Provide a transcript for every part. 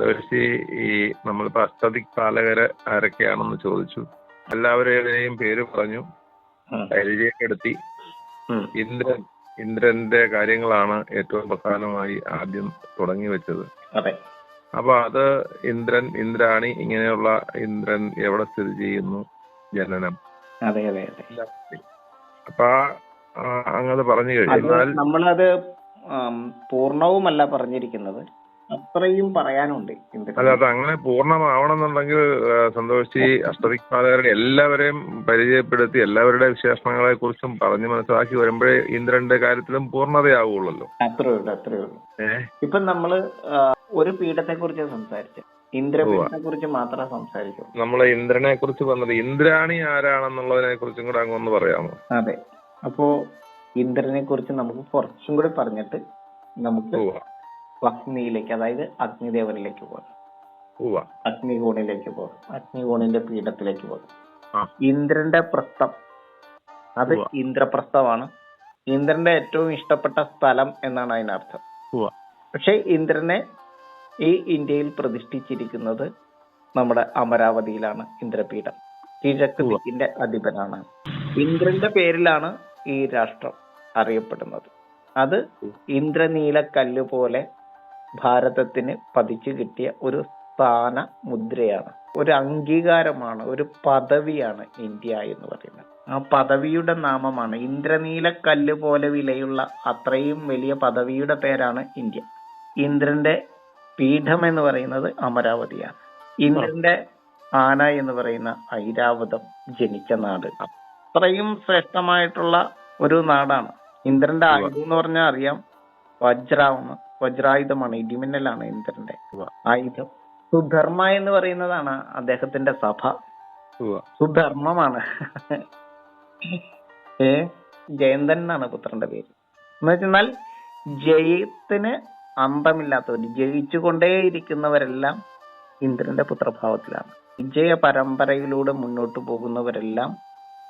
സന്തോഷി ഈ നമ്മളിപ്പോ അഷ്ടദിക് പാലകര് ആരൊക്കെയാണെന്ന് ചോദിച്ചു. എല്ലാവരുടെയും പേര് പറഞ്ഞു. പരിചയപ്പെടുത്തി. ഇന്ദ്രൻ ഇന്ദ്രന്റെ കാര്യങ്ങളാണ് ഏറ്റവും പ്രധാനമായി ആദ്യം തുടങ്ങി വെച്ചത്. അപ്പൊ അത് ഇന്ദ്രൻ ഇന്ദ്രാണി ഇങ്ങനെയുള്ള ഇന്ദ്രൻ എവിടെ സ്ഥിതി ചെയ്യുന്നു? ജനനം. അതെ അതെ അതെ. അപ്പൊ അങ്ങനെ പറഞ്ഞു കഴിഞ്ഞാൽ നമ്മളത് ആം, പൂർണവുമല്ല പറഞ്ഞിരിക്കുന്നത്. അത്രയും പറയാനുണ്ട് അല്ല അത് അങ്ങനെ പൂർണമാവണമെന്നുണ്ടെങ്കിൽ എന്നുണ്ടെങ്കിൽ സന്തോഷി അഷ്ടദിക്പാലകരുടെ എല്ലാവരെയും പരിചയപ്പെടുത്തി എല്ലാവരുടെ വിശേഷങ്ങളെ കുറിച്ചും പറഞ്ഞു മനസ്സിലാക്കി വരുമ്പോഴേ ഇന്ദ്രന്റെ കാര്യത്തിലും പൂർണതയാവുള്ളല്ലോ അത്രേ ഉള്ളൂ അത്രേ ഉള്ളൂ. ഇപ്പൊ നമ്മൾ ഒരു പീഠത്തെ കുറിച്ച് സംസാരിച്ചു ഇന്ദ്രപീഠത്തെ കുറിച്ച് മാത്രമേ സംസാരിക്കൂ നമ്മളെ ഇന്ദ്രനെ കുറിച്ച് പറഞ്ഞത് ഇന്ദ്രാണി ആരാണെന്നുള്ളതിനെ കുറിച്ചും കൂടെ അങ്ങ് ഒന്ന് പറയാമോ? അതെ. അപ്പോ ഇന്ദ്രനെ കുറിച്ച് നമുക്ക് കുറച്ചും കൂടി പറഞ്ഞിട്ട് നമുക്ക് അഗ്നിയിലേക്ക് അതായത് അഗ്നിദേവനിലേക്ക് പോകും. അഗ്നികോണിലേക്ക് പോകും. അഗ്നികോണിന്റെ പീഠത്തിലേക്ക് പോകും. ഇന്ദ്രന്റെ പ്രസ്ഥം അത് ഇന്ദ്രപ്രസ്ഥമാണ് ഇന്ദ്രന്റെ ഏറ്റവും ഇഷ്ടപ്പെട്ട സ്ഥലം എന്നാണ് അതിനർത്ഥം. പക്ഷെ ഇന്ദ്രനെ ഈ ഇന്ത്യയിൽ പ്രതിഷ്ഠിച്ചിരിക്കുന്നത് നമ്മുടെ അമരാവതിയിലാണ് ഇന്ദ്രപീഠം. കിഴക്ക്. ദിക്കിന്റെ അധിപനാണ്. ഇന്ദ്രന്റെ പേരിലാണ് ഈ രാഷ്ട്രം അറിയപ്പെടുന്നത്. അത് ഇന്ദ്രനീല കല്ല് പോലെ ഭാരതത്തിന് പതിച്ചു കിട്ടിയ ഒരു സ്ഥാന മുദ്രയാണ് ഒരു അംഗീകാരമാണ് ഒരു പദവിയാണ് ഇന്ത്യ എന്ന് പറയുന്നത്. ആ പദവിയുടെ നാമമാണ് ഇന്ദ്രനീല കല്ല് പോലെ വിലയുള്ള അത്രയും വലിയ പദവിയുടെ പേരാണ് ഇന്ത്യ. ഇന്ദ്രന്റെ പീഠം എന്ന് പറയുന്നത് അമരാവതിയാണ്. ഇന്ദ്രന്റെ ആന എന്ന് പറയുന്ന ഐരാവതം ജനിച്ച നാട്. അത്രയും ശ്രേഷ്ഠമായിട്ടുള്ള ഒരു നാടാണ്. ഇന്ദ്രന്റെ ആയുധം എന്ന് പറഞ്ഞാൽ അറിയാം. വജ്രാണ് വജ്രായുധമാണ് ഇടിമിന്നലാണ് ഇന്ദ്രന്റെ ആയുധം. സുധർമ്മ എന്ന് പറയുന്നതാണ് അദ്ദേഹത്തിന്റെ സഭ. സുധർമ്മമാണ്. ഏ? ജയന്തൻ എന്നാണ് പുത്രന്റെ പേര്. എന്ന് വെച്ചെന്നാൽ ജയത്തിന് അന്തമില്ലാത്തവർ ജയിച്ചുകൊണ്ടേയിരിക്കുന്നവരെല്ലാം ഇന്ദ്രന്റെ പുത്രഭാവത്തിലാണ്. വിജയ പരമ്പരയിലൂടെ മുന്നോട്ട് പോകുന്നവരെല്ലാം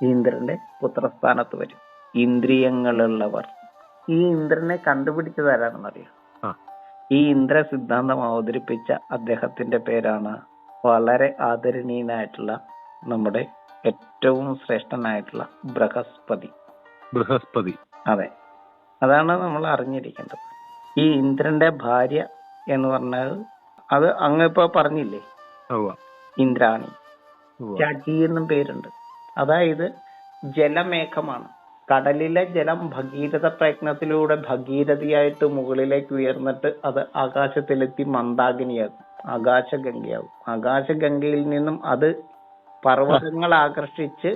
ഇന്ദ്രന്റെ പുത്രസ്ഥാനത്ത് വരും. ഇന്ദ്രിയങ്ങളുള്ളവർ. ഈ ഇന്ദ്രനെ കണ്ടുപിടിച്ചത് ആരാണെന്നറിയാം? ആ. ഈ ഇന്ദ്ര സിദ്ധാന്തം അവതരിപ്പിച്ച അദ്ദേഹത്തിന്റെ പേരാണ് വളരെ ആദരണീയനായിട്ടുള്ള നമ്മുടെ ഏറ്റവും ശ്രേഷ്ഠനായിട്ടുള്ള ബൃഹസ്പതി. ബൃഹസ്പതി. അതെ. അതാണ് നമ്മൾ അറിഞ്ഞിരിക്കേണ്ടത്. ഈ ഇന്ദ്രന്റെ ഭാര്യ എന്ന് പറഞ്ഞാൽ അത് അങ്ങ് ഇപ്പൊ പറഞ്ഞില്ലേ. ഇന്ദ്രാണി. ചാച്ചി എന്നും പേരുണ്ട്. അതായത് ജലമേഘമാണ്. കടലിലെ ജലം ഭഗീരഥ പ്രയത്നത്തിലൂടെ ഭഗീരഥിയായിട്ട് മുകളിലേക്ക് ഉയർന്നിട്ട് അത് ആകാശത്തിലെത്തി മന്ദാകിനിയാകും ആകാശഗംഗയാകും. ആകാശഗംഗയിൽ നിന്നും അത് പർവതങ്ങൾ ആകർഷിച്ച്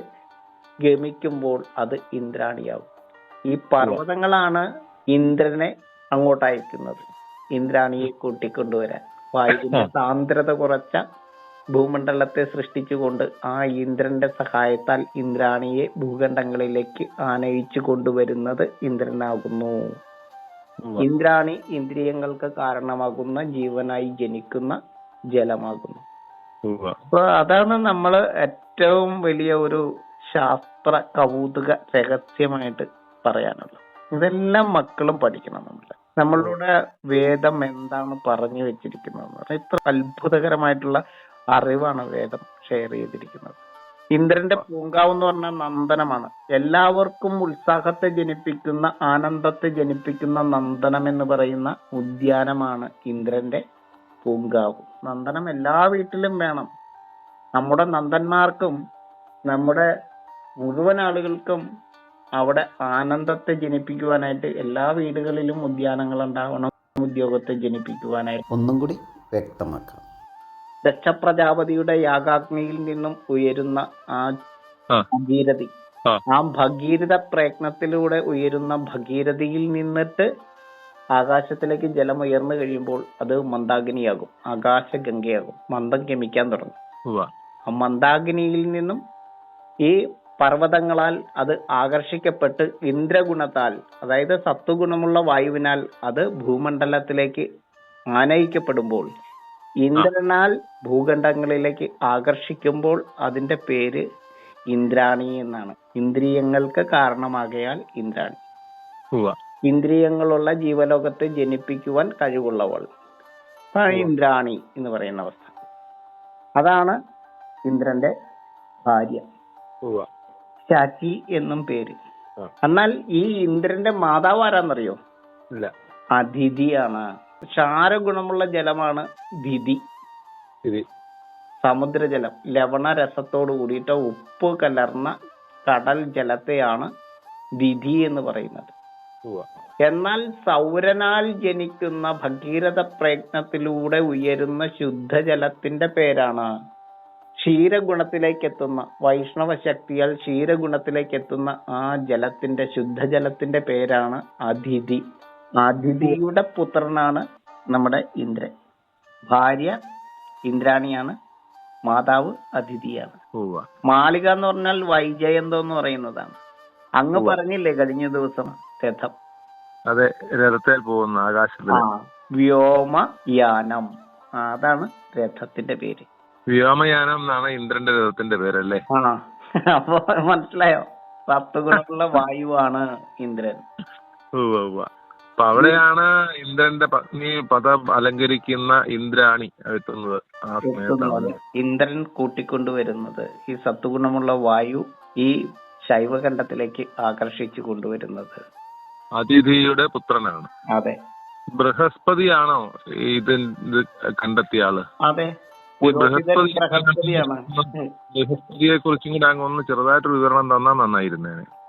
ഗമിക്കുമ്പോൾ അത് ഇന്ദ്രാണിയാവും ഈ പർവതങ്ങളാണ് ഇന്ദ്രനെ അങ്ങോട്ട് അയക്കുന്നത് ഇന്ദ്രാണിയെ കൂട്ടിക്കൊണ്ടുവരാൻ. വായുവിന്റെ സാന്ദ്രത കുറച്ച ഭൂമണ്ഡലത്തെ സൃഷ്ടിച്ചുകൊണ്ട് ആ ഇന്ദ്രന്റെ സഹായത്താൽ ഇന്ദ്രാണിയെ ഭൂഖണ്ഡങ്ങളിലേക്ക് ആനയിച്ചു കൊണ്ടുവരുന്നത് ഇന്ദ്രനാകുന്നു. ഇന്ദ്രാണി ഇന്ദ്രിയങ്ങൾക്ക് കാരണമാകുന്ന ജീവനായി ജനിക്കുന്ന ജലമാകുന്നു. അപ്പൊ അതാണ് നമ്മൾ ഏറ്റവും വലിയ ഒരു ശാസ്ത്ര കൗതുക രഹസ്യമായിട്ട് പറയാനുള്ളത് ഇതെല്ലാം മക്കളും പഠിക്കണം നമ്മൾ നമ്മളുടെ വേദം എന്താണ് പറഞ്ഞു വെച്ചിരിക്കുന്നത് ഇത്ര അത്ഭുതകരമായിട്ടുള്ള അറിവാണ് വേദം ഷെയർ ചെയ്തിരിക്കുന്നത്. ഇന്ദ്രന്റെ പൂങ്കാവ് എന്ന് പറഞ്ഞ നന്ദനമാണ്. എല്ലാവർക്കും ഉത്സാഹത്തെ ജനിപ്പിക്കുന്ന ആനന്ദത്തെ ജനിപ്പിക്കുന്ന നന്ദനം എന്ന് പറയുന്ന ഉദ്യാനമാണ് ഇന്ദ്രന്റെ പൂങ്കാവ്. നന്ദനം എല്ലാ വീട്ടിലും വേണം. നമ്മുടെ നന്ദന്മാർക്കും നമ്മുടെ മുഴുവൻ ആളുകൾക്കും അവിടെ ആനന്ദത്തെ ജനിപ്പിക്കുവാനായിട്ട് എല്ലാ വീടുകളിലും ഉദ്യാനങ്ങൾ ഉണ്ടാവണം ഉദ്യോഗത്തെ ജനിപ്പിക്കുവാനായിട്ട്. ഒന്നും കൂടി വ്യക്തമാക്കാം. ദക്ഷ പ്രജാപതിയുടെ യാഗാഗ്നിയിൽ നിന്നും ഉയരുന്ന ആ. ഭഗീരഥി ആ. ഭഗീരഥ പ്രയത്നത്തിലൂടെ ഉയരുന്ന ഭഗീരഥിയിൽ നിന്നിട്ട് ആകാശത്തിലേക്ക് ജലം ഉയർന്നു കഴിയുമ്പോൾ അത് മന്ദാകിനിയാകും ആകാശഗംഗയാകും മന്ദം ഗമിക്കാൻ തുടങ്ങും. ആ മന്ദാകിനിയിൽ നിന്നും ഈ പർവതങ്ങളാൽ അത് ആകർഷിക്കപ്പെട്ട് ഇന്ദ്രഗുണത്താൽ അതായത് സത്വഗുണമുള്ള വായുവിനാൽ അത് ഭൂമണ്ഡലത്തിലേക്ക് ആനയിക്കപ്പെടുമ്പോൾ ഇന്ദ്രനാൽ ഭൂഖണ്ഡങ്ങളിലേക്ക് ആകർഷിക്കുമ്പോൾ അതിന്റെ പേര് ഇന്ദ്രാണി എന്നാണ്. ഇന്ദ്രിയങ്ങൾക്ക് കാരണമാകയാൽ ഇന്ദ്രാണി. ഇന്ദ്രിയങ്ങളുള്ള ജീവലോകത്തെ ജനിപ്പിക്കുവാൻ കഴിവുള്ളവൾ. ഇന്ദ്രാണി എന്ന് പറയുന്ന അവസ്ഥ. അതാണ് ഇന്ദ്രന്റെ ഭാര്യ. ശാചി എന്നും പേര്. എന്നാൽ ഈ ഇന്ദ്രന്റെ മാതാവ് ആരാന്നറിയോ? അതിഥിയാണ്. ക്ഷാരഗുണമുള്ള ജലമാണ് വിധി. സമുദ്രജലം. ലവണരസത്തോട് കൂടിയിട്ട് ഉപ്പ് കലർന്ന കടൽ ജലത്തെയാണ് വിധി എന്ന് പറയുന്നത്. എന്നാൽ സൗരനാൽ ജനിക്കുന്ന ഭഗീരഥ പ്രയത്നത്തിലൂടെ ഉയരുന്ന ശുദ്ധജലത്തിന്റെ പേരാണ് ക്ഷീരഗുണത്തിലേക്ക് എത്തുന്ന വൈഷ്ണവ ശക്തിയാൽ ക്ഷീരഗുണത്തിലേക്ക് എത്തുന്ന ആ ജലത്തിന്റെ ശുദ്ധജലത്തിന്റെ പേരാണ് അതിഥി. അതിഥിയുടെ പുത്രനാണ് നമ്മുടെ ഇന്ദ്രൻ. ഭാര്യ ഇന്ദ്രാണിയാണ് മാതാവ് അതിഥിയാണ്. മാളിക എന്ന് പറഞ്ഞാൽ വൈജയന്തം എന്ന് പറയുന്നതാണ്. അങ്ങ് പറഞ്ഞില്ലേ കഴിഞ്ഞ ദിവസം രഥം? അതെ രഥത്തിൽ പോകുന്ന ആകാശത്തിൽ. വ്യോമയാനം. അതാണ് രഥത്തിന്റെ പേര്. വ്യോമയാനം എന്നാണ് ഇന്ദ്രന്റെ രഥത്തിന്റെ പേരല്ലേ? അപ്പൊ മനസ്സിലായോ? പത്ത് ഗുണമുള്ള വായുവാണ് ഇന്ദ്രൻ. ഉവ്വ ഉവ്വ. അപ്പൊ അവിടെയാണ് ഇന്ദ്രന്റെ പത്നി പദം അലങ്കരിക്കുന്ന ഇന്ദ്രാണി എത്തുന്നത്. ആ സമയത്താണ്. ഇന്ദ്രൻ കൂട്ടിക്കൊണ്ടുവരുന്നത്. ഈ സത്വഗുണമുള്ള വായു ഈ ശൈവഖണ്ഡത്തിലേക്ക് ആകർഷിച്ചു കൊണ്ടുവരുന്നത്. അതിഥിയുടെ പുത്രനാണ്. അതെ. ബൃഹസ്പതിയാണോ ഇത് ഇത് കണ്ടെത്തിയ ആൾ അതെ. ഈ ബൃഹസ്പതി ബൃഹസ്പതിയെ കുറിച്ചും കൂടെ അങ്ങ് ഒന്ന് ചെറുതായിട്ടൊരു വിവരണം തന്നാ നന്നായിരുന്നേനെ.